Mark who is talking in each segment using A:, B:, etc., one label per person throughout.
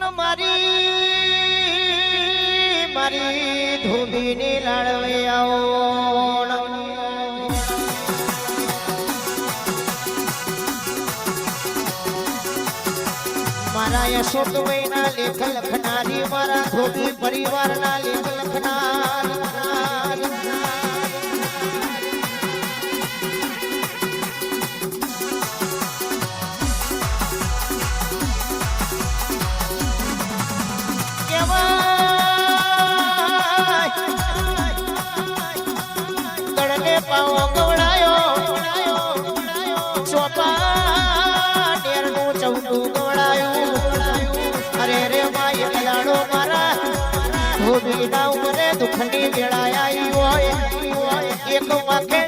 A: મારી મારી ધોબીની લાડવે આવો મારા યશોદભાઈના લેખ લખનારી મારા ધોબી પરિવારના લેખ લખનાર. પાવો ગવડાયો ચોપા ટેરનું કલાડો મારા ધોબીના ઉમરે દુઃખની હોય. એક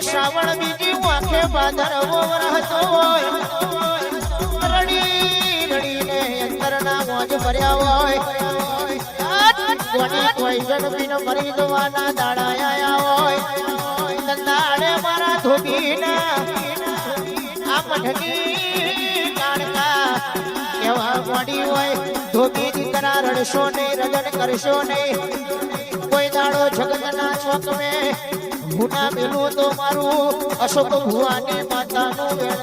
A: શ્રાવણ, બીજી વાંખે મોજ ભર્યા હોય. કોની કોઈ જન્મીન મરી જવાના દાડા આયા હોય. મારા ધોબીના આ કેવા મોડી હોય. ધોબી દીકરા રડશો નહીં રગડ કરશો નહીં. કોઈ દાડો જગતના ચોક મે ભૂના મેલું તો મારું અશોક ભુવાની માતાનું વેણ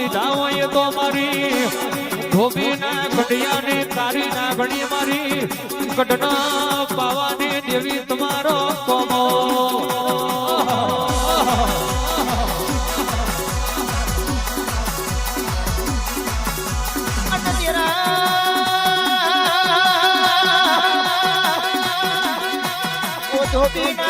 B: લીધા હોય તો મારી ધોબીના ઘડિયાની તારીના ઘડી મારી કડના પાવાની દેવી તમારો કોમો
A: Nothing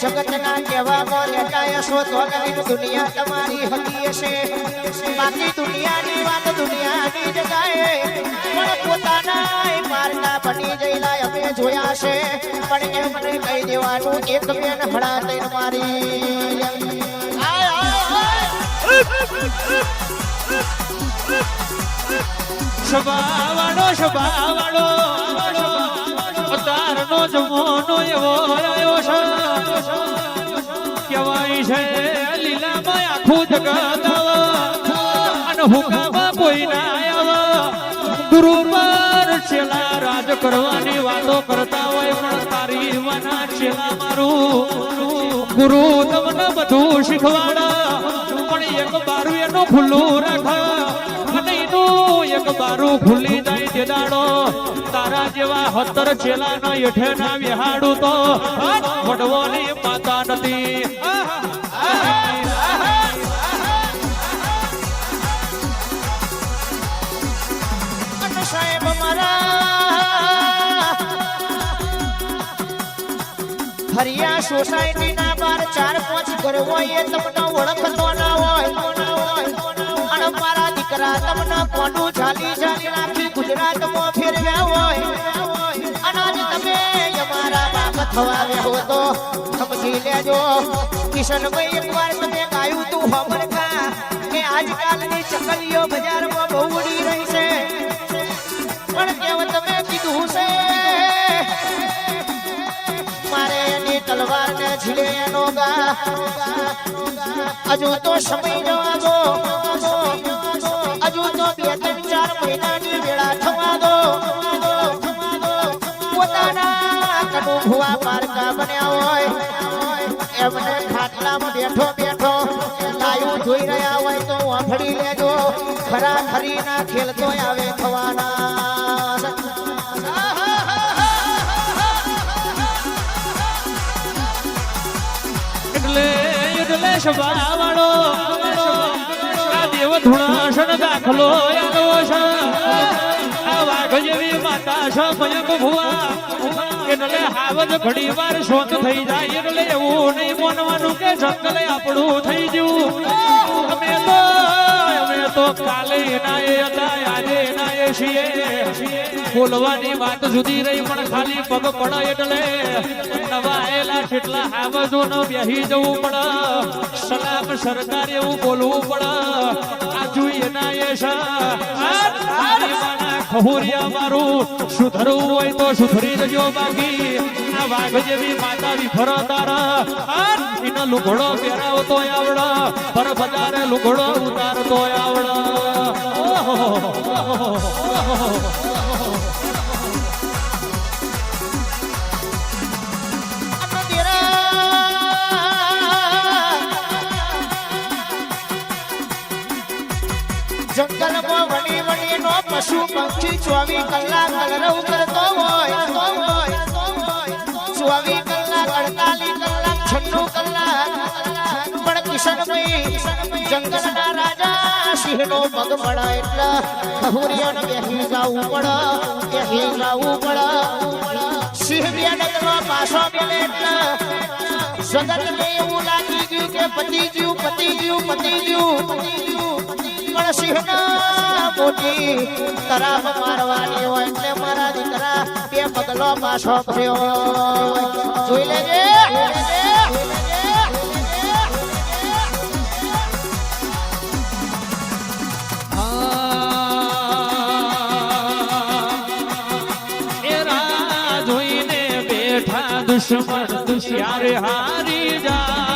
A: જગતના કહેવામાં રહેતા સો તો દુનિયા તમારી હતી હશે. બાકી દુનિયાની વાત દુનિયાની જગાએ પણ પોતાના માર્ગના બની ગયેલા અમે જોયા છે. પણ એમને કહી દેવાનું, એક બેન હળા તૈન મારી.
B: સ્વભાવાળો સ્વભાવાળો તારનો જમોનો એવો રાજ કરવાની વાતો કરતા હોય, પણ તારી શીખવાડા, પણ એક બારું એનું ખુલ્લું રાખ. એક બારું ખુલ્લી તારા જેવા હતર છેલા નો એઠે ના વિહાડું તો વડવાની માતા નથી.
A: હરિયા સોસાયટી ના બાર, ચાર, પાંચ ઘર હોય એ તમને ઓળખતો ના હોય. અને મારા દીકરા તમને કોનું ચાલી ચાલી નાખી ગુજરાતમાં ફેરવ્યા હોય. અનાજ તમે અમારા બાપ થવા હો તો સમજી લેજો, કિશનભાઈ એકવાર તમે ગાયું, તું ખબર કા આજકાલની ચકલીઓ બજારમાં બહુ ઉડી રહી છે. પણ કેવત તમે કીધું છે? મારે ને ઝીલે એનો ગા. હજુ તો સમય જવા દો હજુ તો બે, ત્રણ, ચાર મહિનાની વેળા થવા દો. પોતાના કનુ ભુવા પારકા બન્યા હોય. એમને ખાટલામાં બેઠો બેઠો લાયું જોઈ રહ્યા હોય તો વાંભળી લેજો. ખરા ખરી ના ખેલ તો આવે થવાના
B: એટલે શબાવાળો આ દેવ ધુણાસન દાખલો યાદવો છે. આ વાઘ શોક થઈ જાય એવું નહીં માનવાનું કે આપણું થઈ ગયું. અમે તો બોલવાની વાત જુદી રહી, પણ ખાલી પગ પડે એટલે નવાયેલા કેટલા આવજો ન બેહી જવું પડે. સલામ સરકાર એવું બોલવું પડે. આજુ એના એ એ ખહુરિયા મારું, સુધરવું હોય તો સુધરી જજો બાકી. આ વાઘ જેવી માતા લુઘડો પહેરાવતો આવડ. પર બજારે લુઘડો ઉતારતો આવડ. ઓહો.
A: પશુ પક્ષી ચોવીસ કલાક કલરવ કરતો હોય ચોવીસ કલાક અડતાલીસ કલાક છન્નું કલાક પણ કિશનભાઈ જંગલના રાજા સિંહનો પગ મળે એટલે ખહુરિયાને બેસી જવું પડે બેસી જવું પડે સિંહ બે ડગલો પાછો મેલે એટલે જગતને એવું લાગી ગયું કે પતિ ગયું પતિ ગયું પતિ ગયું પણ સિંહના મારવાની હોય એટલે મારા દીકરા બે પગલો પાછો ફર્યો જોઈ લેજે.
B: દુશ્મન, દુશિયારે હારી જાય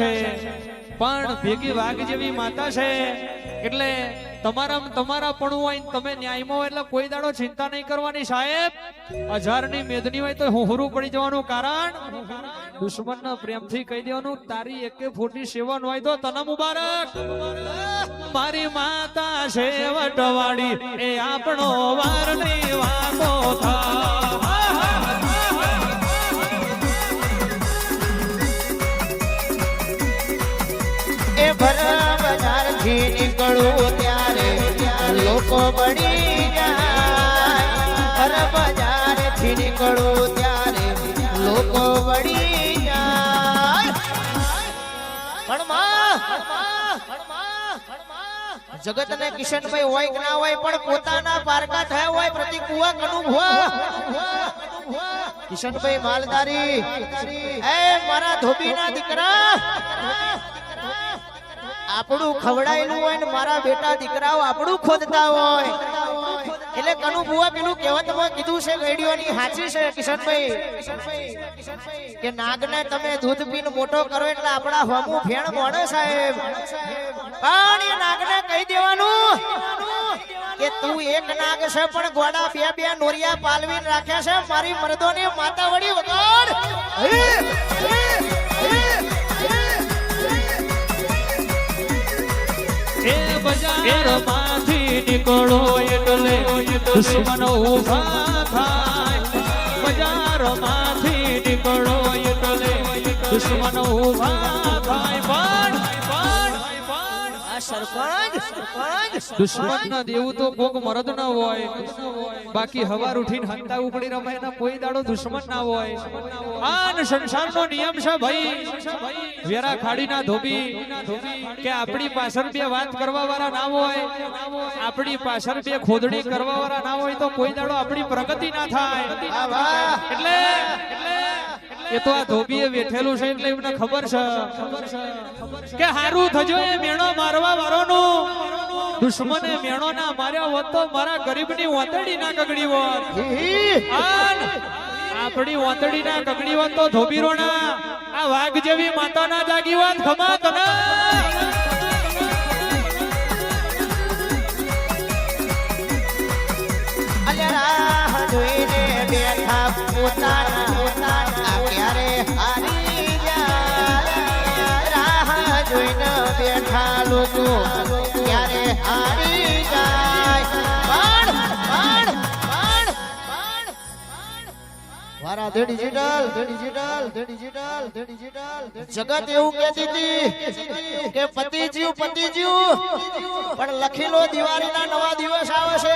B: છે. પણ ભેગી વાઘ જેવી માતા છે. એટલે તમારા તમારા પણ હોય તમે ન્યાયમાં એટલે કોઈ દાડો ચિંતા નહીં કરવાની સાહેબ. હજારની મેદની હોય તો હોહરું પડી જવાનું કારણ. દુશ્મન પ્રેમથી કહી દેવાનું, તારી એકે ફૂટની સેવન હોય તો તને મુબારક. મારી માતા છે વટવાડી એ આપણો વારની વાતો થા.
A: એ ભરા બજારથી નીકળું ત્યારે લોકો બળી જાય. ભર બજારથી નીકળું ત્યારે લોકો બળી જગત ને કિશનભાઈ હોય ના હોય પણ પોતાના પારકા થયા હોય પ્રતિકુવા અનુભવ. કિશનભાઈ માલધારી, એ મારા ધોબીના દીકરા આપણું ખવડાયેલું હોય ને મારા બેટા દીકરાઓ આપણું ખોદતા હોય. એટલે કનુ બુઆ પેલું કહેવતમાં કીધું છે રેડિયોની હાચી છે, કિશનભાઈ. કે નાગને તમે દૂધ પીને મોટો કરો એટલે આપણા હોમું ફેણ મોડે સાહેબ. પણ એ નાગને કહી દેવાનું કે તું એક નાગ છે, પણ ગોડા બે બે નોરિયા પાલવીને રાખ્યા છે, મારી મરદોની માતા વળી વગાડ
B: એ બજારમાંથી નીકળો એટલે દુશ્મનો ઊભા થાય. બજારમાંથી નીકળો એટલે દુશ્મનો ઊભા થાય. પણ દુશ્મન ના દેવું તો કોક મરદ ના હોય. બાકી હવાર ઉઠીને હંતા ઉપડી રમાય ના કોઈ દાડો દુશ્મન ના હોય. આન સંસારનો નિયમ છે ભાઈ. વેરા ખાડીના ધોબી કે આપણી પાછળ બે વાત કરવા વાળા ના હોય. આપણી પાછળ બે ખોદણી કરવા વાળા ના હોય તો કોઈ દાડો આપણી પ્રગતિ ના થાય. એટલે એ તો આ ધોબીએ વેઠેલું છે એટલે એમને ખબર છે. કે હારું થજો એ મેણો મારવા વાળોનું. દુશ્મને મેણો ના માર્યા હોત તો મારા ગરીબની ઓતડી ના કગડી હોત. આપણી ઓતડી ના કગડી હોત તો ધોબીરોના આ વાઘ જેવી માતા ના જાગી હોત, ખમા તને.
A: જોઈને બેઠા પોતાના વારા the digital the digital the digital the digital જગત એવું કહેતી હતી કે પતિ જીવ પતિ જીવ પણ લખેલો દિવાળીના નવા દિવસ આવે છે.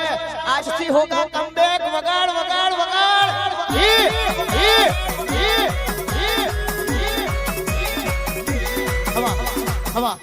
A: આજથી હોગા કમબેક વગાડ વગાડ વગાડ. ઈ ઈ ઈ હી. હવા હવા.